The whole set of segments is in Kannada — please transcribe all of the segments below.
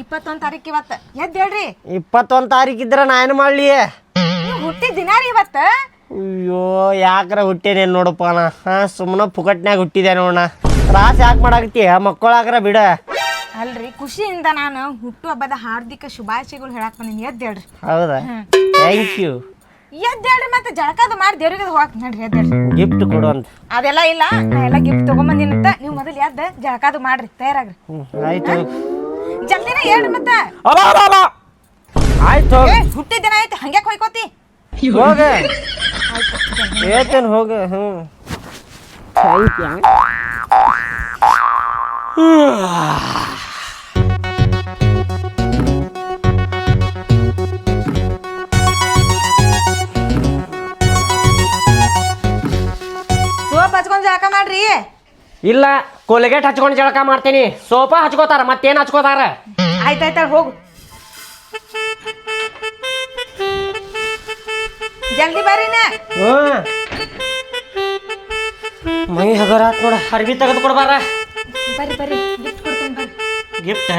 ಇಪ್ಪತ್ತೊಂದ್ ತಾರೀಕ್ ಇವತ್ತ. ಎದ್ ಹೇಳ್ರಿ? ಇಪ್ಪತ್ತೊಂದು ತಾರೀಕು ಇದ್ರ ನಾ ಏನು ಮಾಡಲಿ ನೀವ್ ಹುಟ್ಟಿದ ದಿನ ರೀ ಇವತ್ತ. ಅಯ್ಯೋ ಯಾಕ್ರ ಹುಟ್ಟೇನೇನು ನೋಡಪ್ಪ ನಾ? ಹಾ ಸುಮ್ಮನೆ ಪುಕಟ್ನ್ಯಾಗ ಹುಟ್ಟಿದೆ ನೋಡಣ ತ್ರಾಸ ಯಾಕೆ ಮಾಡಾಕತ್ತಿ? ಮಕ್ಕಳಾಗ್ರ ಬಿಡ. ಅಲ್ರಿ ಖುಷಿಯಿಂದ ನಾನು ಹುಟ್ಟು ಹಬ್ಬದ ಹಾರ್ದಿಕ ಶುಭಾಶಯಗಳು ಹೇಳಕ್ ಬಂದಿನಿ. ಎದ್ ಹೇಳ್ರಿ. ಹೌದಾ? ಥ್ಯಾಂಕ್ ಯು ಎದ್ ಹೇಳ್ರಿ ಮತ್ತೆ ಜಳಕದ ಮಾಡಿ ದೇವ್ರಿಗೆ ಹೋಗಕ್ ನಡ್ರಿ ಎದ್ ಹೇಳ್ರಿ. ಗಿಫ್ಟ್ ಕೊಡು ಅಂತ. ಅದೆಲ್ಲ ಇಲ್ಲ ನಾ ಎಲ್ಲ ಗಿಫ್ಟ್ ತಗೊಂಬಂದಿನಂತ ನೀವು ಮೊದಲು ಎದ್ದ ಜಳಕಾದು ಮಾಡ್ರಿ ತಯಾರಾಗ್ರಿ. ಹ್ಞೂ ಆಯ್ತು. ಜಲ್ದಿನ ಹೇಳ್ರಿ ಮತ್ತೆ. ಅಲ್ಲ ಅಲ್ಲ ಅಲ್ಲ ಆಯ್ತು ಏ ಹುಟ್ಟಿದ ದಿನ ಆಯ್ತು ಹಂಗ್ಯಾಕ್ ಹೋಯ್ಕೋತಿ ಹೋಗ. ಹೇಳ್ತೇನೆ ಹೋಗ ಹ್ಞೂ ಸೋಪ್ ಹಚ್ಕೊಂಡ್ ಜಾಕ ಮಾಡ್ರಿ. ಇಲ್ಲ. ಕೋಲ್ಗೇಟ್ ಹಚ್ಕೊಂಡು ಜಳಕ ಮಾಡ್ತೀನಿ. ಸೋಫಾ ಹಚ್ಕೋತಾರ ಮತ್ತೇನು ಹಚ್ಕೋತಾರ? ಆಯ್ತಾಯ್ತ ಹೋಗು. ಜಲ್ದಿ ಬರ್ರಿನ ಹ್ಞೂ ಮೈ ಹಗರಾತ್ ನೋಡ ಅರ್ಬಿ ತೆಗೆದು ಕೊಡ್ಬಾರ? ಬರ್ರಿ ಬರ್ರಿ ಗಿಫ್ಟ್ ಕೊಡ್ತೀನಿ ಬರ್ರಿ. ಗಿಫ್ಟ್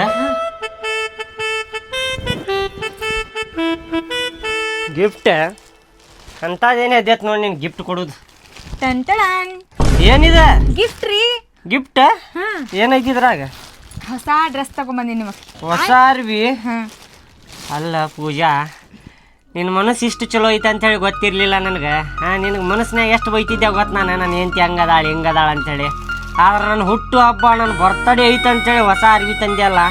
ಗಿಫ್ಟ್ ಅಂಥದ್ದೇನೇ ಅದೇತ್ ನೋಡಿ ನೀನು ಗಿಫ್ಟ್ ಕೊಡೋದು? ಏನಿದೆ? ಗಿಫ್ಟ್ ರೀ. ಗಿಫ್ಟ್ ಏನಾಗಿದ್ರಾಗ ಹೊಸ ಡ್ರೆಸ್ ತಗೊಂಡ್ಬಂದಿನಿ ನಿಮಗೆ. ಹೊಸ ಅರ್ವಿ ಅಲ್ಲ ಪೂಜಾ ನಿನ್ನ ಮನಸ್ಸು ಇಷ್ಟು ಚಲೋ ಐತೆ ಅಂತೇಳಿ ಗೊತ್ತಿರಲಿಲ್ಲ ನನಗೆ. ಹಾಂ ನಿನಗೆ ಮನಸ್ಸಿನಾಗ ಎಷ್ಟು ಬೈತಿದ್ದೆ ಗೊತ್ತು ನಾನು? ನನ್ನ ಹೆಂಡ್ತಿ ಹಂಗದಾಳೆ ಹಿಂಗದಾಳ ಅಂತೇಳಿ ಆದ್ರೆ ನನ್ನ ಹುಟ್ಟು ಹಬ್ಬ ನನ್ನ ಬರ್ತಡೇ ಐತೆ ಅಂತೇಳಿ ಹೊಸ ಅರ್ವಿ ತಂದೆ ಅಲ್ಲ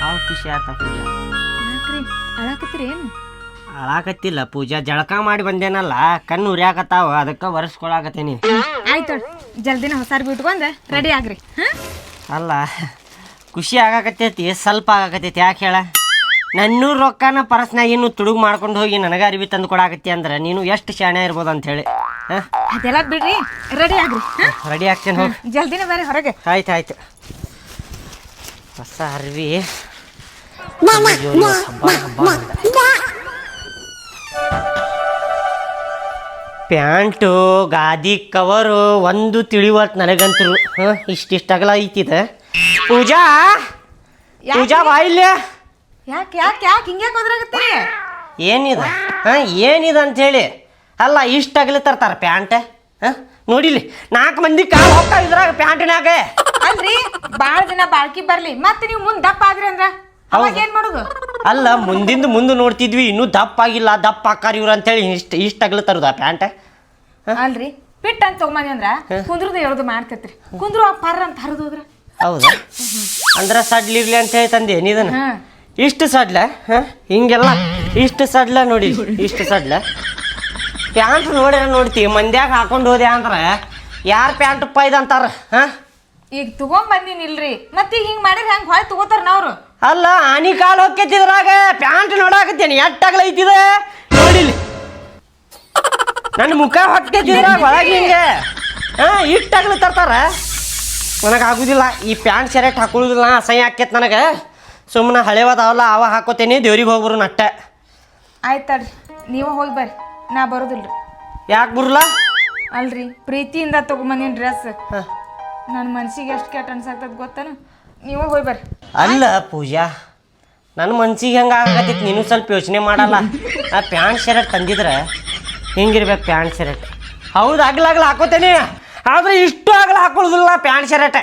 ಭಾಳ ಖುಷಿ ಆತ ಪೂಜಾ. ಅಳಕತ್ರಿ ಏನು ಅಳಾಕತ್ತಿಲ್ಲ ಪೂಜಾ. ಜಳಕ ಮಾಡಿ ಬಂದೇನಲ್ಲ ಕಣ್ಣು ಉರಿಯಾಕತ್ತಾವ ಅದಕ್ಕೆ ಒರೆಸ್ಕೊಳಾಕತ್ತೀನಿ. ಆಯ್ತು ಜಲ್ದಿನ ಹೊಸ ಅರ್ಬಿ ಉಟ್ಕೊಂಡ್ ರೆಡಿ ಆಗ್ರಿ ಹಾಂ? ಅಲ್ಲ ಖುಷಿ ಆಗಾಕತ್ತೈತಿ ಸ್ವಲ್ಪ ಆಗಾಕತ್ತೈತಿ ಯಾಕೆ ಹೇಳ? ನನ್ನೂರು ರೊಕ್ಕನ ಪರಸ್ನಾಗ ಇನ್ನು ತುಡುಗ್ ಮಾಡ್ಕೊಂಡು ಹೋಗಿ ನನಗೆ ಅರಿವಿ ತಂದು ಕೊಡಾಕತ್ತಿ ಅಂದ್ರೆ ನೀನು ಎಷ್ಟು ಶಾಣೆ ಇರ್ಬೋದು ಅಂತ ಹೇಳಿ ಹಾಂ? ಅದೆಲ್ಲ ಬಿಡ್ರಿ ರೆಡಿ ಆಗ್ರಿ ಹಾಂ? ರೆಡಿ ಆಗ್ತೇನೆ ಹೋಗಿ. ಜಲ್ದಿನ ಬರ್ರಿ ಹೊರಗೆ. ಆಯ್ತು ಆಯ್ತು. ಹೊಸ ಅರ್ವಿ. ಹಬ್ಬ ಹಬ್ಬ. ಪ್ಯಾಂಟು ಗಾದಿ ಕವರು ಒಂದು ತಿಳಿವತ್ ನನಗಂತರು. ಹಾಂ ಇಷ್ಟಿಷ್ಟ ಅಗಲ ಐತಿದ. ಪೂಜಾ? ಪೂಜಾ ಬಾ ಇಲ್ಲೇ. ಯಾಕೆ ಯಾಕೆ ಯಾಕೆ? ಹಿಂಗೆ ಏನಿದ? ಹಾಂ ಏನಿದೆ ಅಂಥೇಳಿ ಅಲ್ಲ ಇಷ್ಟ ಅಗಲ ತರ್ತಾರೆ ಪ್ಯಾಂಟ್? ಹಾಂ ನೋಡಿಲಿ. ನಾಲ್ಕು ಮಂದಿ ಕಾಲು ಹೋಗ್ತಾ ಇದ್ರಾಗ ಪ್ಯಾಂಟಿನಾಗ ಅಲ್ರಿ ಭಾಳ ದಿನ ಬಾಳ್ಕಿ ಬರ್ಲಿ. ಮತ್ತೆ ನೀವು ಮುಂದೆ ದಪ್ಪ ಆದ್ರಿ ಅಂದ್ರ? ಅವಾಗ ಏನ್ ಮಾಡೋದು? ಅಲ್ಲ ಮುಂದಿಂದ ಮುಂದೆ ನೋಡ್ತಿದ್ವಿ ಇನ್ನೂ ದಪ್ಪ ಆಗಿಲ್ಲ ದಪ್ಪ ಆಕಾರ ಇವ್ರು ಅಂತೇಳಿ ಇಷ್ಟ ಇಷ್ಟ ಅಗಲ ತರುದ ಪ್ಯಾಂಟ್. ಅಲ್ರಿ ಪಿಟ್ ಅಂತ ತಗೊಂಬಂದಿ ಅಂದ್ರ ಕುಂದ್ರದ ಎಳ್ದು ಮಾಡ್ತೈತ್ರಿ. ಕುಂದ್ರು ಆ ಪರ್ರ ಅಂತ ಹರಿದು ಹೋದ್ರ. ಹೌದಾ. ಅಂದ್ರೆ ಸಡ್ಲಿರ್ಲಿ ಅಂತ ಹೇಳಿ ತಂದೆ ನೀದನ ಇಷ್ಟು ಸಡ್ಲ ಹಿಂಗೆಲ್ಲ ಇಷ್ಟು ಸಡ್ಲ ನೋಡಿ ಇಷ್ಟು ಸಡ್ಲ. ಪ್ಯಾಂಟ್ ನೋಡ್ಯಾರ ನೋಡ್ತಿ ಮಂದ್ಯಾಗ ಹಾಕೊಂಡು ಹೋದೆ ಅಂದ್ರೆ ಯಾರ ಪ್ಯಾಂಟ್ ಪೈದ ಅಂತಾರ ಹಾಂ? ಈಗ ತಗೊಂಬಂದಿನಿ ಇಲ್ರಿ ಮತ್ತೆ ಈಗ ಹಿಂಗ್ ಮಾಡಿದ್ರೆ ಹಂಗ ಹೊಳೆ ತಗೋತಾರ ನಾವ್ರು. ಅಲ್ಲ ಆನಿ ಕಾಲು ಹೊಕ್ಕತ್ತಿದ್ರಾಗ ಪ್ಯಾಂಟ್ ನೋಡಾಕತ್ತೇನೆ. ಎಟ್ಟಾಗಲ ಐತಿದೆ? ನೋಡಿಲಿ ನನ್ನ ಮುಖ ಹೊಕ್ಕಿದ್ರಾಗ ಒಳಗೆ ಹಿಂಗೆ. ಹಾಂ ಇಟ್ಟಾಗಲ ತರ್ತಾರ. ನನಗೆ ಆಗುದಿಲ್ಲ ಈ ಪ್ಯಾಂಟ್ ಶರ್ಟ್ ಹಾಕೊಳ್ಳೋದಿಲ್ಲ ಅಸಹ್ಯ ಆಕೈತೆ ನನಗೆ. ಸುಮ್ಮನೆ ಹಳೆವದಾವಲ್ಲ ಅವ ಹಾಕೋತೇನೆ ದೇವ್ರಿಗೆ ಹೋಗ್ಬರು ನಟ್ಟ. ಆಯ್ತಡ್ರಿ ನೀವು ಹೋಗಿ ಬರ್ರಿ ನಾ ಬರೋದಿಲ್ರಿ. ಯಾಕೆ ಬರಲ್ಲ ಅಲ್ರಿ ಪ್ರೀತಿಯಿಂದ ತಗೊಂಬಂದಿನ ಡ್ರೆಸ್ ಹಾಂ. ನನ್ನ ಮನ್ಸಿಗೆ ಎಷ್ಟು ಕೆಟ್ಟ ಅನ್ಸಾಕ್ತದ ಗೊತ್ತೇನು? ನೀವು ಹೋಗಿ ಬರ್ರಿ. ಅಲ್ಲ ಪೂಜಾ ನನ್ನ ಮನ್ಸಿಗೆ ಹೆಂಗೆ ಆಗತ್ತಿತ್ತು ನೀನು ಸ್ವಲ್ಪ ಯೋಚನೆ ಮಾಡಲ್ಲ. ಆ ಪ್ಯಾಂಟ್ ಶರ್ಟ್ ತಂದಿದ್ರೆ ಹಿಂಗಿರ್ಬೇಕು ಪ್ಯಾಂಟ್ ಶರ್ಟ್? ಹೌದು ಆಗ್ಲಾಗ್ಲ ಹಾಕೋತೇನೆ. ಆದ್ರೆ ಇಷ್ಟು ಆಗಲ ಹಾಕೊಳ್ಳೋದಿಲ್ಲ ಪ್ಯಾಂಟ್ ಶರ್ಟ್.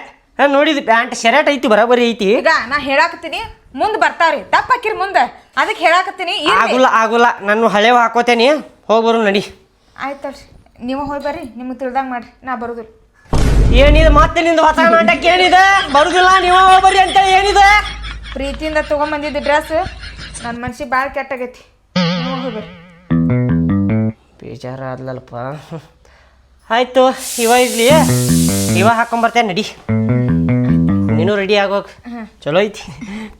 ನೋಡಿದ್ ಪ್ಯಾಂಟ್ ಶರ್ಟ್ ಐತಿ ಬರೋಬರಿ ಐತಿ. ಈಗ ನಾ ಹೇಳಾಕತ್ತೀನಿ ಮುಂದ್ ಬರ್ತಾವ್ರಿ. ತಪ್ಪ ಹಾಕಿರಿ ಮುಂದೆ. ಅದಕ್ಕೆ ಹೇಳಾಕತ್ತೀನಿ. ಆಗುಲ್ಲ ಆಗುಲ್ಲ. ನಾನು ಹಳೆ ಹಾಕೋತೇನಿ. ಹೋಗ್ಬರು ನಡಿ. ಆಯ್ತು ನೀವು ಹೋಗಿ ಬರ್ರಿ ನಿಮ್ಗೆ ತಿಳ್ದಂಗೆ ಮಾಡ್ರಿ. ನಾ ಬರೋದಿಲ್ಲ. ಏನಿದೆ? ಮತ್ತೆ ನಿಂದು ಹೊಸ ನಾಟಕ ಏನಿದೆ? ಬರುದಿಲ್ಲ ನೀವು ಬರ್ರಿ ಅಂತ ಏನಿದೆ? ಪ್ರೀತಿಯಿಂದ ತಗೊಂಬಂದಿದ್ದ ಡ್ರೆಸ್ ನನ್ನ ಮನ್ಸಿಗೆ ಭಾಳ ಕೆಟ್ಟಾಗೈತಿ. ಬರ್ರಿ ಬೇಜಾರಾದ್ಲಲ್ಪ. ಆಯ್ತು ಇವ ಇರ್ಲಿ. ಇವ ಹಾಕೊಂಬರ್ತೇನೆ ನಡಿ. ನೀನು ರೆಡಿ ಆಗೋಕ್. ಚಲೋ ಐತಿ.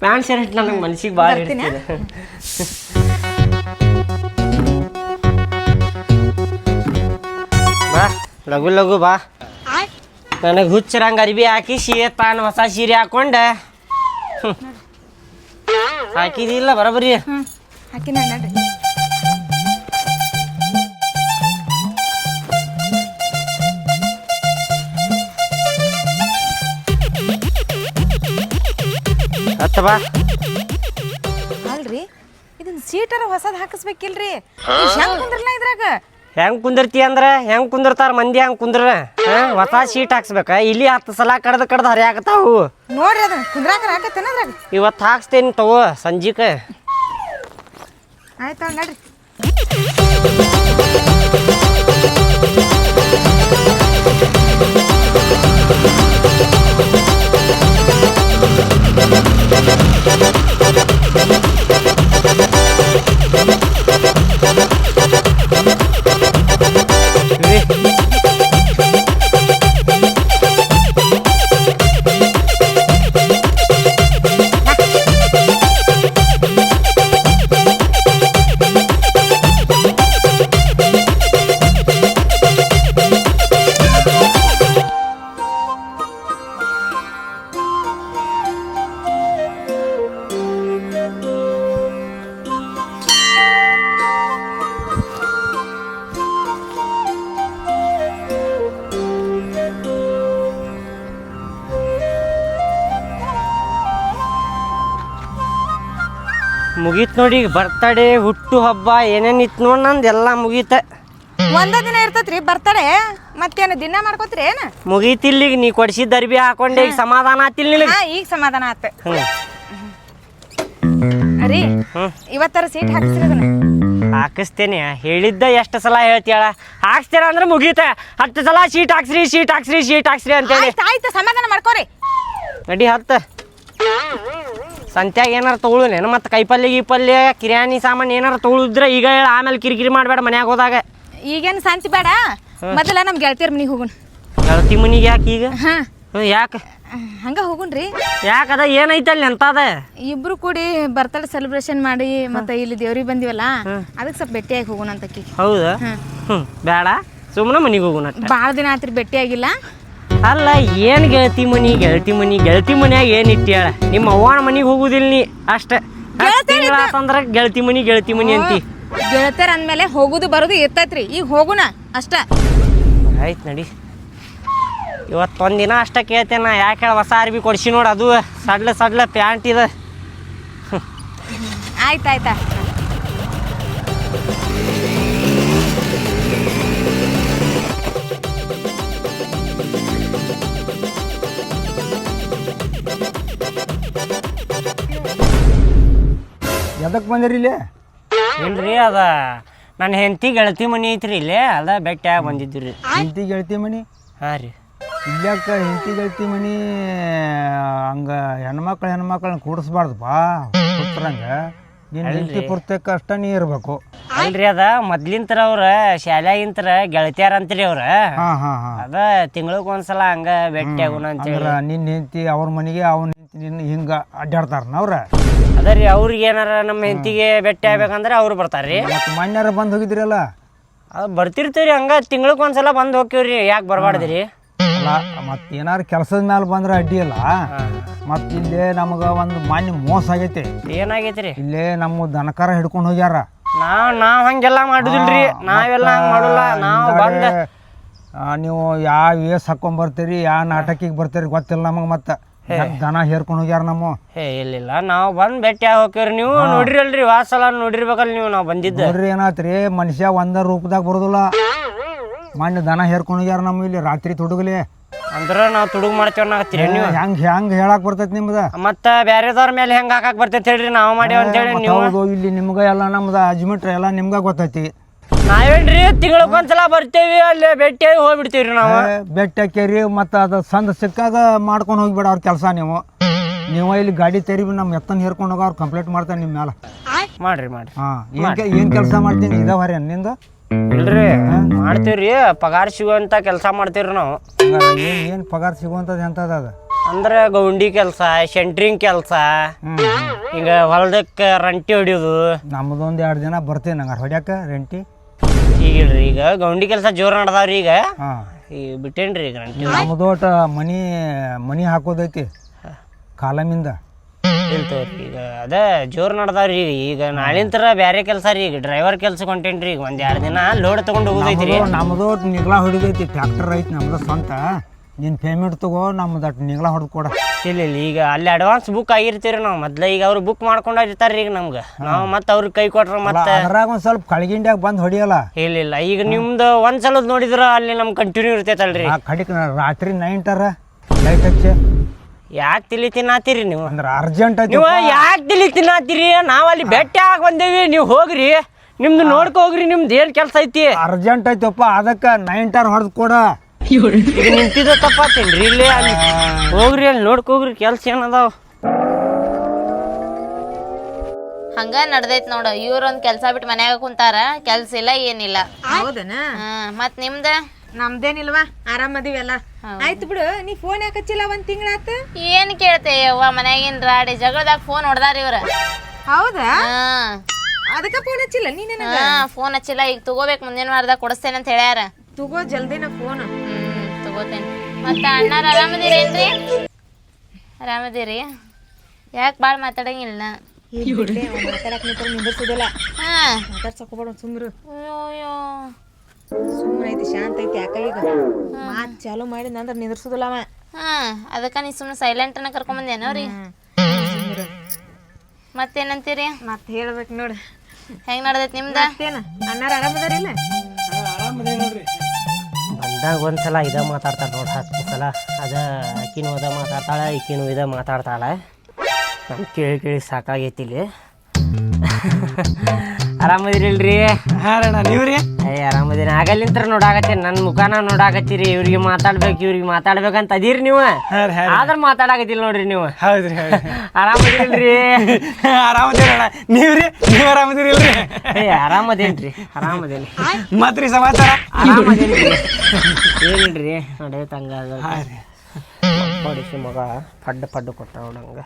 ಪ್ಯಾಂಟ್ ಶರ್ಟ್ ನನಗೆ ಮನ್ಸಿಗೆ ಭಾಳ ಇರ್ತೀನಿ ಬಾ ಲಘು ಲಘು ಬಾ. ನನಗೆ ಹುಚ್ಚರಂಗೆ ಅರಿವಿ ಹಾಕಿ ಸೀರೆ ತಾನು ಹೊಸ ಸೀರೆ ಹಾಕೊಂಡೆ. ಹಾಕಿದಿಲ್ಲ ಬರೋಬರಿ. ಹಾಕಿ ನೋಡ್ರಿ ಅಥವಾ ಅಲ್ರಿ? ಇದನ್ನ ಸೀಟರ ಹೊಸದ್ ಹಾಕಿಸ್ಬೇಕಿಲ್ರಿ? ಇದ್ರಾಗ? ಹೆಂಗ್ ಕುಂದಿರ್ತಿ ಅಂದ್ರೆ ಹೆಂಗ್ ಕುಂದಿರ್ತಾರ ಮಂದಿ ಹಂಗ್ ಕುಂದ್ರ ಹಾ, ಹೊಸ ಶೀಟ್ ಹಾಕ್ಸ್ಬೇಕ. ಇಲ್ಲಿ ಹತ್ತು ಸಲ ಕಡ್ದು ಕಡ್ದು ಹರಿಯಾಕತ್ತಾವು. ನೋಡ್ರಿ ಅದು ಕುಂದ್ರಾಕ ಹಾಕತ್ತೇನ ಅದ್ರಾಗ? ಇವತ್ತು ಹಾಕ್ಸ್ತೇನೆ ತಗೋ ಸಂಜೀಕ. ಆಯ್ತು ನಡ್ರಿ. ಮುಗೀತ್ ನೋಡಿ ಈಗ ಬರ್ತಡೇ ಹುಟ್ಟು ಹಬ್ಬ ಏನೇನ್ ಇತ್ತು ನೋಡಿ ನಂದು ಎಲ್ಲ ಮುಗೀತ. ಒಂದ ದಿನ ಇರ್ತೈತ್ರಿ ಬರ್ತಾರೆ ಮತ್ತೇನು ದಿನ ಮಾಡ್ಕೋತ್ರಿ ಏನ? ಮುಗೀತಿಲ್ಲ ಈಗ ನೀ ಕೊಡ್ಸಿದ್ ಅರ್ಬಿ ಹಾಕೊಂಡೆ ಈಗ ಸಮಾಧಾನ ಆತಿಲ್ಲ ನಿನಗೆ? ಹಾ ಈಗ ಸಮಾಧಾನ ಆತ. ಹ್ಞೂ ಇವತ್ತರ ಸೀಟ್ ಹಾಕ್ಸ್ರಿ ಅದನ್ನ. ಹಾಕಿಸ್ತೇನೆ ಹೇಳಿದ್ದ ಎಷ್ಟು ಸಲ ಹೇಳ್ತೀಯಳ? ಹಾಕ್ಸ್ತೀರ ಅಂದ್ರೆ ಮುಗೀತ. ಹತ್ತು ಸಲ ಸೀಟ್ ಹಾಕ್ಸ್ರಿ ಸೀಟ್ ಹಾಕ್ಸ್ರಿ ಸೀಟ್ ಹಾಕ್ಸ್ರಿ ಅಂತೇಳಿ. ಆಯ್ತು ಆಯ್ತು ಸಮಾಧಾನ ಮಾಡ್ಕೋರಿ. ನಡಿ ಹತ್ತ. ಸಂತ್ಯಾಗ ಏನಾರ ತೊಗೊಳುನೇನು ಮತ್ತೆ ಕೈಪಲ್ಯ ಗೀಪಲ್ಯ ಕಿರಾಣಿ ಸಾಮಾನು ಏನಾರು ತೊಗೊಳಿದ್ರೆ ಈಗ ಹೇಳ ಆಮೇಲೆ ಕಿರಿಕಿರಿ ಮಾಡಬೇಡ ಮನ್ಯಾಗ ಹೋದಾಗ. ಈಗೇನು ಸಂತಿ ಬೇಡ? ಮೊದಲ ನಮ್ ಗೆಳತಿಯರ್ ಮನಿಗೆ ಹೋಗುಣ ಗೆಳತಿ ಮನಿಗೆ ಯಾಕೆ ಈಗ? ಹಾ. ಯಾಕೆ? ಹಂಗ ಹೋಗುನ್ರಿ ಯಾಕದ ಎಂತ ಅದ? ಇಬ್ರು ಕೂಡಿ ಬರ್ತಡೇ ಸೆಲೆಬ್ರೇಷನ್ ಮಾಡಿ ಮತ್ತೆ ಇಲ್ಲಿ ದೇವ್ರಿಗೆ ಬಂದಿವಲ್ಲ ಅದಕ್ಕೆ ಸ್ವಲ್ಪ ಭೇಟಿಯಾಗಿ ಹೋಗೋಣ ಅಂತ ಹೌದಾ? ಹ್ಮ್. ಹ್ಞೂ ಬೇಡ. ಸುಮ್ಮನೆ ಮನಿಗೆ ಹೋಗೋಣ. ಭಾಳ ದಿನ ಆತ್ರಿ ಭೇಟಿಯಾಗಿಲ್ಲ. ಅಲ್ಲ ಏನು ಗೆಳತಿ ಮನಿ ಗೆಳತಿ ಮನಿ ಗೆಳತಿ ಮನ್ಯಾಗ ಏನು ಇಟ್ಟಿ ಹೇಳ ನಿಮ್ಮ ಅವ್ವನ ಮನಿಗೆ ಹೋಗುದಿಲ್ಲ ನೀ ಅಷ್ಟೇ. ಗೆಳತಿ ಮನಿ ಗೆಳತಿ ಮನಿ ಅಂತಿ. ಗೆಳತಿಯರ್ ಅಂದ್ಮೇಲೆ ಹೋಗುದು ಬರೋದು ಇರ್ತೈತ್ರಿ. ಈಗ ಹೋಗುಣ ಅಷ್ಟ. ಆಯ್ತು ನಡಿ. ಇವತ್ತು ಒಂದಿನ ಅಷ್ಟ ಕೇಳ್ತೇನೆ ಯಾಕೆ ಹೇಳ ಹೊಸ ಅರ್ಬಿ ಕೊಡ್ಸಿ ನೋಡು ಅದು. ಸಡ್ಲ ಸಡ್ಲ ಪ್ಯಾಂಟ್ ಇದೆ. ಆಯ್ತಾಯ್ತಾ ಎದಕ್ಕೆ ಬಂದಿರಿ ಇಲ್ಲಿ? ಇಲ್ರಿ ಅದ ನನ್ನ ಹೆಂಡತಿ ಗೆಳತಿ ಮನಿ ಐತ್ರಿ ಇಲ್ಲೇ ಅದ ಬೆಟ್ಟ ಬಂದಿದ್ದು ರೀ ಹೆಂಡತಿ ಗೆಳತಿ ಮನಿ? ಹಾಂ ರೀ. ಇಲ್ಲಕ್ಕ ಹೆಂಡತಿ ಗೆಳತಿ ಮನಿ ಹಂಗ ಹೆಣ್ಮಕ್ಳು ಹೆಣ್ಮಕ್ಳನ್ನ ಕೂಡಿಸ್ಬಾರ್ದಪ್ಪಾ ಕೂತ್ರಂಗ ನಿನ್ನ ಹೆಂಡತಿ ಪುರ್ತಕ್ಕೆ ಅಷ್ಟ ನೀ ಇರ್ಬೇಕು. ಅಲ್ರಿ ಅದ ಮೊದ್ಲಿಂತರ ಅವ್ರ ಶಾಲ್ಯಾಗಿಂತರ ಗೆಳತಿಯಾರ ಅಂತ್ರಿ ಅವ್ರ. ಹಾಂ ಹಾಂ ಹಾಂ. ಅದ ತಿಂಗಳಿಗೆ ಒಂದ್ಸಲ ಹಂಗ ಭೇಟಿ ಆಗೋಣ ಅಂತೇಳಿ ಅಂದ್ರ ನಿನ್ನ ಹೆಂಡತಿ ಅವ್ರ ಮನೆಗೆ ಅವ್ನ ಹೆಂಡತಿ ನಿನ್ನ ಹಿಂಗ ಅಡ್ಡಾಡ್ತಾರನ ಅವ್ರ? ಅದ ರೀ ಅವ್ರಿಗೆ ಏನಾರ ನಮ್ಮ ಹೆಂಡತಿಗೆ ಭೇಟಿ ಆಗ್ಬೇಕಂದ್ರೆ ಅವ್ರು ಬರ್ತಾರ್ರಿ. ಮತ್ತೆ ಮನ್ಯಾರ ಬಂದು ಹೋಗಿದ್ರಲ್ಲ ಅದು ಬರ್ತಿರ್ತೀವ್ರಿ ಹಂಗ ತಿಂಗಳಿಗೆ ಒಂದ್ಸಲ ಬಂದು ಹೋಗ್ತೀವ್ರಿ ಯಾಕೆ ಬರಬಾರ್ದ್ರಿ? ಅಲ್ಲ ಮತ್ತು ಏನಾರು ಕೆಲಸದ ಮೇಲೆ ಬಂದ್ರೆ ಅಡ್ಡಿ ಅಲ್ಲ ಮತ್ತೆ ಇಲ್ಲೇ ನಮಗೆ ಒಂದು ಮಣ್ಣು ಮೋಸ ಆಗೈತಿ. ಏನಾಗೈತ್ರಿ? ಇಲ್ಲೇ ನಮ್ಮ ದನಕಾರ ಹಿಡ್ಕೊಂಡು ಹೋಗ್ಯಾರ. ನಾವ್ ನಾವ್ ಹಂಗೆಲ್ಲ ಮಾಡುದಿಲ್ರಿ ನಾವೆಲ್ಲ ಹಂಗ್ ಮಾಡಲ್ಲ ನಾವ್ ಬಂದ ಆ, ನೀವು ಯಾವ ವೇಸ್ ಹಾಕೊಂಡ್ ಬರ್ತೀರಿ ಯಾವ ನಾಟಕಿಗೆ ಬರ್ತೀರಿ ಗೊತ್ತಿಲ್ಲ ನಮಗೆ ಮತ್ತೆ. ದನ ಹೇರ್ಕೊಂಡು ಹೋಗ್ಯಾರ ನಮ್ಮ? ಹೇ ಇಲ್ಲಿಲ್ಲ. ನಾವು ಬಂದ್ ಭೇಟಿ ಹೋಗ್ರಿ ನೀವು. ನೀವು ನೋಡಿರಲ್ರಿ ವಾಸಲ ನೋಡಿರ್ಬೇಕಲ್ಲ ನೀವು ನಾವು ಬಂದಿದ್ದ. ನೋಡ್ರಿ ಏನಾತ್ರಿ ಮನುಷ್ಯ ಒಂದ ರೂಪದಾಗ ಬರೋದಿಲ್ಲ. ಮಣ್ಣು ದನ ಹೇರ್ಕೊಂಡು ಹೋಗ್ಯಾರ ನಮ್ಮ ಇಲ್ಲಿ ರಾತ್ರಿ ತುಡುಗಲಿ. ಅಂದ್ರ ನಾವು ತುಡುಗ್ ಮಾಡ್ತೇವ್ ನೀವು ಹೆಂಗ್ ಹೆಂಗ್ ಹೇಳಕ್ ಬರ್ತೈತಿ ನಿಮ್ದ? ಮತ್ತ ಬ್ಯಾರೆದವ್ರ ಮೇಲೆ ಹೆಂಗ್ ಹಾಕಕ್ ಬರ್ತೈತಿ ಹೇಳ್ರಿ ನಾವು ಮಾಡಿ ಅಂತ ಹೇಳಿ ನೀವು. ಇಲ್ಲಿ ನಿಮ್ಗ ಎಲ್ಲ ನಮ್ದ ಅಜ್ಮಿಟ್ರ ಎಲ್ಲ ನಿಮ್ಗ ಗೊತ್ತೈತಿ. ನಾವೇನ್ರಿ ತಿಂಗಳಕ್ಕೊಂದ್ಸಲ ಬರ್ತೇವಿ ಅಲ್ಲಿ ಭೇಟಿ ಆಗಿ ಹೋಗ್ಬಿಡ್ತೀವ್ರಿ ನಾವು? ಬೆಟ್ಟ ಕೇರಿ ಮತ್ತು ಅದು ಸಂದ ಸಿಕ್ಕಾಗ ಮಾಡ್ಕೊಂಡು ಹೋಗ್ಬೇಡ ಅವ್ರ ಕೆಲಸ ನೀವು. ನೀವು ಇಲ್ಲಿ ಗಾಡಿ ತೆರಿ ನಮ್ಮ ಎತ್ತನ ಹೇರ್ಕೊಂಡು ಹೋಗ ಅವ್ರು ಕಂಪ್ಲೇಂಟ್ ಮಾಡ್ತಾರೆ ನಿಮ್ಮ ಮೇಲೆ ಮಾಡ್ರಿ ಮಾಡ್ರಿ. ಹಾಂ ಏನು ಏನು ಕೆಲಸ ಮಾಡ್ತೀನಿ? ಇದಾವ ರೀ ನಿಂದು? ಇಲ್ರಿ ಮಾಡ್ತೀವ್ರಿ ಪಗಾರ ಸಿಗುವಂತ ಕೆಲಸ ಮಾಡ್ತೀವ್ರಿ ನಾವು. ಏನು ಏನು ಪಗಾರ ಸಿಗುವಂಥದ್ದು ಎಂಥದ್ದು ಅದು? ಅಂದ್ರೆ ಗೌಂಡಿ ಕೆಲಸ ಸೆಂಟ್ರಿಂಗ್ ಕೆಲಸ ಹಿಂಗ ಈಗ ಹೊಲದಕ್ಕೆ ರಂಟಿ ಹೊಡಿಯೋದು. ನಮ್ದೊಂದು ಎರಡು ದಿನ ಬರ್ತೀನಿ ನಂಗೆ ಹೊಡ್ಯಾಕ ರೆಂಟಿ? ಈಗ ಇಲ್ರಿ ಈಗ ಗೌಂಡಿ ಕೆಲಸ ಜೋರ್ ನಡ್ದಾವ್ರಿ ಈಗ. ಹಾಂ. ಈಗ ಬಿಟ್ಟೇನ್ರಿ ಈಗ ನಮ್ಮದೋಟ ಮನಿ ಮನಿ ಹಾಕೋದೈತಿ ಕಾಲಮಿಂದ. ಇಲ್ತವ್ರಿ ಈಗ ಅದ ಜೋರ್ ನಡ್ದಾವ್ರಿ ಈಗ ಈಗ ನಾಳಿಂತರ ಬ್ಯಾರೆ ಕೆಲಸ ರೀ ಈಗ ಡ್ರೈವರ್ ಕೆಲ್ಸ ಹೊಂಟೇನ್ರಿ ಈಗ ಒಂದ್ ಎರಡು ದಿನ ಲೋಡ್ ತಗೊಂಡ್ ಹೋಗೋದೈತ್ರಿ. ನಮ್ದು ನಿಗ್ಲ ಹೊಡಿದೈತಿ ಟ್ರ್ಯಾಕ್ಟರ್ ಐತಿ ನಮ್ದು ಸ್ವಂತ. ನಿನ್ ಪೇಮೆಂಟ್ ತಗೋ ನಮ್ದು ಅಟ್ ನಿಗ್ಲ ಹೊಡೆದು ಕೊಡ. ಇಲ್ಲ ಇಲ್ಲ ಈಗ ಅಲ್ಲಿ ಅಡ್ವಾನ್ಸ್ ಬುಕ್ ಆಗಿರ್ತೀರಿ ನಾವು. ಮೊದ್ಲ ಈಗ ಅವ್ರು ಬುಕ್ ಮಾಡ್ಕೊಂಡಿರ್ತಾರ ಈಗ ನಮ್ಗೆ. ನಾವು ಮತ್ತೆ ಅವ್ರಿಗೆ ಕೈ ಕೊಟ್ರೆ ಮತ್ತೆ ಅದ್ರಾಗ ಒಂದ್ ಸ್ವಲ್ಪ ಕಳಗಿಂಡ್ಯಾಗ ಬಂದ್ ಹೊಡಿಯಲ್ಲ. ಇಲ್ಲ ಇಲ್ಲ ಈಗ ನಿಮ್ದು ಒಂದ್ ಸಲದ್ ನೋಡಿದ್ರ ಅಲ್ಲಿ ನಮ್ ಕಂಟಿನ್ಯೂ ಇರ್ತೈತಲ್ರಿ. ಆ ಕಡಿಕ್ ರಾತ್ರಿ ನೈಂಟರ ಲೈಟ್ ಹಚ್ಚಿ. ಯಾಕೆ ತಿಳಿ ತಿನ್ನಾತೀರಿ ನೀವು? ಅಂದ್ರೆ ಅರ್ಜೆಂಟ್ ಐತಿ ನೀವು ಯಾಕೆ ತಿಳಿ ತಿನ್ನಾತೀರಿ? ನಾವ್ ಅಲ್ಲಿ ಭೇಟಿ ಆಗಿ ಬಂದೇವಿ ನೀವು ಹೋಗ್ರಿ. ನಿಮ್ದು ನೋಡ್ಕೊ ಹೋಗ್ರಿ ನಿಮ್ದು ಏನ್ ಕೆಲಸ ಐತಿ? ಅರ್ಜೆಂಟ್ ಐತಪ್ಪ ಅದಕ್ಕ ನೈಂಟರ್ ಹೊಡೆದು ಕೊಡ. ಈಗ ನಿಂತಿದ್ದ ತಪ್ಪಾತೇನ್ರಿ? ಇಲ್ಲೇ ಅಲ್ಲಿ ಹೋಗ್ರಿ ಅಲ್ಲಿ ನೋಡ್ಕೋಗ್ರಿ ಕೆಲ್ಸ ಏನದಾವ? ಹಂಗ ನಡ್ದೈತ್ ನೋಡ ಇವ್ರೊಂದ್ ಕೆಲ್ಸ ಬಿಟ್ಟು ಮನ್ಯಾಗ ಕುಂತಾರ ಕೆಲ್ಸ ಇಲ್ಲ ಏನಿಲ್ಲ. ಹೌದನ? ಹ್ಮ್ ಮತ್ ನಿಮ್ದ? ನಮ್ದೇನಿಲ್ವಾ? ಆರಾಮದಿವೆಲ್ಲ ಆಯ್ತು ಬಿಡು ನೀ ಫೋನ್ ಯಾಕೆ ಹಚ್ಚಿಲ್ಲ ಒಂದ್ ತಿಂಗಳಾತ? ಏನ್ ಕೇಳ್ತೆ ಯವ್ವ ಮನ್ಯಾಗಿನ್ ರಾಡಿ ಜಗಳದಾಗ ಫೋನ್ ಹೊಡ್ದಾರ ಇವ್ರ. ಹೌದಾ? ಹಾ. ಅದಕ್ಕ ಫೋನ್ ಹಚ್ಚಿಲ್ಲ ನೀನೇನ ಹಾ ಫೋನ್ ಹಚ್ಚಿಲ್ಲ ಈಗ ತಗೋಬೇಕು ಮುಂದಿನ ವಾರದಾಗ ಕೊಡಿಸ್ತೇನೆ ಅಂತ ಹೇಳ್ಯಾರ. ತಗೋ ಜಲ್ದಿನ ಫೋನ್ ಹ್ಮ್ ಮತ್ತೆ ಅಣ್ಣಾರ ಆರಾಮದಿರೇನ್ರಿ ಆರಾಮದಿರಿ? ಯಾಕೆ ಭಾಳ ಮಾತಾಡಂಗಿಲ್ಲ ಮಾತಾಡಕ್ ನಿಂತರ ನಿಂದಿರ್ಸುದಿಲ್ಲ ಹಾ. ಮಾತಾಡ್ಸಕೋಬೇಡ ಸುಮ್ರು ಅಯ್ಯೋ. ಸುಮ್ಮನೆ ಐತಿ ಶಾಂತ ಐತಿ ಯಾಕ ಈಗ? ಮಾತು ಚಾಲು ಮಾಡಿ ನಂದ್ರ ನಿಂದಿರ್ಸುದಿಲ್ಲ ಅವ. ಹಾ ಅದಕ್ಕ ನೀ ಸುಮ್ಮನೆ ಕರ್ಕೊಂಬಂದೇನವ್ರಿ ಮತ್ತೇನಂತೀರಿ? ಮತ್ತೆ ಹೇಳ್ಬೇಕು ನೋಡಿ. ಹೆಂಗ್ ನಡ್ದೈತಿ ನಿಮ್ದ? ಅಣ್ಣಾರ ಆರಾಮದಾರಿಲ್ಲ ಬಂದಾಗ ಒಂದ್ಸಲ ಇದ ಮಾತಾಡ್ತಾಳೆ ನೋಡಿ ಹತ್ತು ಸಲ ಅದ ಆಕಿನೂ ಅದ ಮಾತಾಡ್ತಾಳೆ ಈಕಿನೂ ಇದ ಮಾತಾಡ್ತಾಳೆ. ನಮ್ಮ ಕೇಳಿ ಕೇಳಿ ಸಾಕಾಗೈತಿ ಇಲ್ಲಿ. ಆರಾಮದಿರಿಲ್ರಿ ಹಾರಣ್ಣ ನೀವ್ರಿ? ಏ ಆರಾಮದಿನ. ಆಗಲ್ಲಿಂತ್ರ ನೋಡಾಕತ್ತೀರಿ ನನ್ನ ಮುಖಾನ ನೋಡಾಕತ್ತೀರಿ. ಇವ್ರಿಗೆ ಮಾತಾಡ್ಬೇಕು ಇವ್ರಿಗೆ ಮಾತಾಡ್ಬೇಕಂತ ಅದೀರಿ ನೀವು. ಆದ್ರ ಮಾತಾಡಕತ್ತಿಲ್ಲ ನೋಡ್ರಿ ನೀವು. ಹೌದ್ರಿ ಆರಾಮದಿರಿಲ್ರಿ? ಆರಾಮದಿರಣ್ಣ ನೀವ್ರಿ? ನೀವ್ ಆರಾಮದಿರಿಲ್ರಿ? ಆರಾಮದೇನ್ರಿ? ಆರಾಮದೇನಿ ಮತ್ರಿ ಸಮಾಚಾರ? ಆರಾಮದೇನ್ರಿ. ಏನಿಲ್ರಿ? ನಡೆಯತ್ ತಂಗ ಹೊಡಿಸಿ ಮಗ ಪಡ್ಡ ಪಡ್ಡು ಕೊಟ್ಟ ನೋಡಂಗ.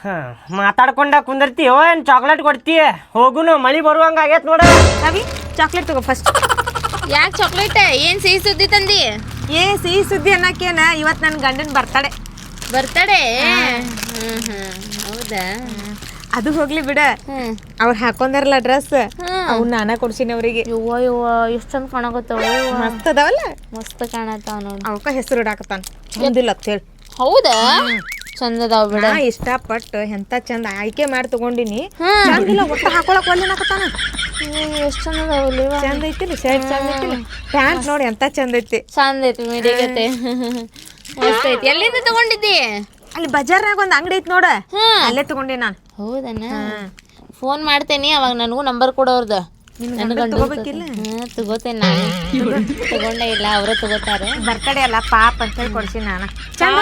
ಹಾಂ ಮಾತಾಡ್ಕೊಂಡ ಕುಂದಿರ್ತಿ ಓ ಏನು ಚಾಕ್ಲೇಟ್ ಕೊಡ್ತೀಯ ಹೋಗುನು ಮಳಿ ಬರುವಂಗ ಆಗೈತ್ ನೋಡ. ರವಿ ಚಾಕ್ಲೇಟ್ ತಗೋ ಫಸ್ಟ್ ಯಾಕೆ ಚಾಕ್ಲೇಟ್ ಏನು ಸಿಹಿ ಸುದ್ದಿ ತಂದಿ? ಏ ಸಿಹಿ ಸುದ್ದಿ ಅನ್ನಕೇನ ಇವತ್ತು ನನ್ನ ಗಂಡನ ಬರ್ತಡೆ ಬರ್ತಡೆ ಹ್ಮ್ ಹ್ಮ್ ಹೌದಾ? ಅದು ಹೋಗ್ಲಿ ಬಿಡ. ಅವ್ರು ಹಾಕೊಂಡಾರಲ್ಲ ಡ್ರೆಸ್. ಅವ್ನ ನಾನ ಕೊಡ್ಸಿನಿ ಅವ್ರಿಗೆ. ಯವ್ವ ಯುವ ಎಷ್ಟು ಚಂದ ಕಾಣಕತ್ತಾವ ಮಸ್ತ್ ಅದಾವಲ್ಲ? ಮಸ್ತ್ ಕಾಣತ್ತಾವ ನೋಡ್. ಅವಕ್ಕ ಹೆಸರು ಇಡಾಕತ್ತಾನ. ಮುಂದಿಲ್ಲ ಅಂತ ಹೇಳಿ. ಹೌದಾ? ಚಂದ ಅದಾವ ಬಿಡ. ನಾ ಇಷ್ಟಪಟ್ಟು ಎಂತ ಚಂದ ಆಯ್ಕೆ ಮಾಡಿ ತಗೊಂಡಿನಿ. ಚಂದಿಲ್ಲ ಒಟ್ಟ ಹಾಕೊಳಕ್ ಎಷ್ಟ್ ಎಷ್ಟು ಚಂದ ಅದಾವಲ್ಲಿವ ಚಂದ ಐತಿಲ್ಲ ಶರ್ಟ್ ಚಂದ ಐತಿಲ್ಲ. ಪ್ಯಾಂಟ್ ನೋಡಿ ಎಂತ ಚಂದ ಐತಿ. ಚಂದ ಐತಿ ಮಿಡಿಗತ್ತೆ ಮಸ್ತ್ ಐತಿ. ಎಲ್ಲಿಂದ ತಗೊಂಡಿದ್ದಿ? ಅಲ್ಲಿ ಬಜಾರ್ನಾಗ ಒಂದ್ ಅಂಗಡಿ ಐತಿ ನೋಡ. ಅಲ್ಲೇ ತಗೊಂಡಿ ನಾನು. ಹೌದನ? ಫೋನ್ ಮಾಡ್ತೇನಿ ಅವಾಗ ನನಗೂ ನಂಬರ್ ಕೊಡೋರ್ದ. ನನ್ನ ಗಂಡ ತಗೋಬೇಕಿಲ್ಲ? ತಗೋತೇನೆ ನಾನು. ತಗೊಂಡೇ ಇಲ್ಲ ಅವರೇ ತಗೋತಾರ. ಬರ್ತಡೇ ಅಲ್ಲ ಪಾಪ ಅಂತ ಹೇಳಿ ಕೊಡ್ಸಿ ನಾನು. ಚಂದ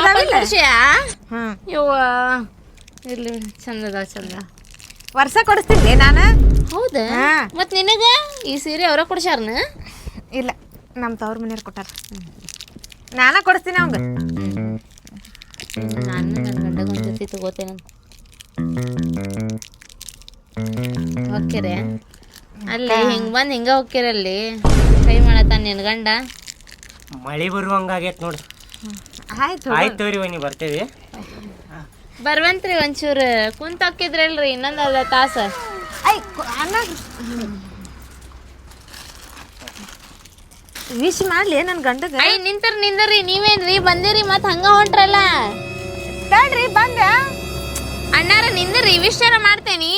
ಹ್ಮ್. ಯವ್ವ ಇರ್ಲಿ ಚಂದ. ವರ್ಷ ಕೊಡಿಸ್ತೀನಿ ನಾನು. ಹೌದಾ. ಮತ್ ನಿನಗ? ಈ ಸೀರೆ ಅವರ ಕೊಡ್ಸ್ಯಾರನ? ಇಲ್ಲ ನಮ್ಮ ತವ್ರ ಮನೆಯವ್ರು ಕೊಟ್ಟಾರ. ನಾನ ಕೊಡಿಸ್ತೀನಿ ಅವಂಗ ನಾನು ನನ್ನ ಗಂಡಗ ಒಂದ್ ಜೊತೆ ತಗೋತೇನೆ ಅಲ್ಲಿ ಹಿಂಗ್ ಬಂದ್ ಹಿಂಗ ಹೋಗ್ತಿರಲ್ಲಿ ಕೈ ಮಾಡತ್ತಾನ ನಿನ್ ಗಂಡ? ಮಳಿ ಬರುವಂಗ ಆಗೈತ್ ನೋಡ್ರಿ ಆಯ್ತು ಆಯ್ತು ತೋರಿ ಬನ್ನಿ ಬರ್ತೇವಿ. ಬರ್ವಂತ್ರಿ ಒಂಚೂರು. ಕುಂತ ಹಾಕಿದ್ರಲ್ರಿ ಇನ್ನೊಂದ್ ಅರ್ಧ ತಾಸ. ಐ ಕು- ಅಣ್ಣ. ವಿಶ್ ಮಾಡ್ಲಿ ನನ್ನ ಗಂಡಗ. ಐ ನಿಂತರ್ ನಿಂದರಿ ನೀವೇನ್ರಿ? ಬಂದಿರಿ ಮತ್ ಹಂಗ ಹೊಂಟ್ರಲ್ಲ. ತಡ್ರಿ ಬಂದ. ಅಣ್ಣಾರ ನಿಂದ್ರಿ. ವಿಶ್ವಾರ ಮಾಡ್ತೇನಿ.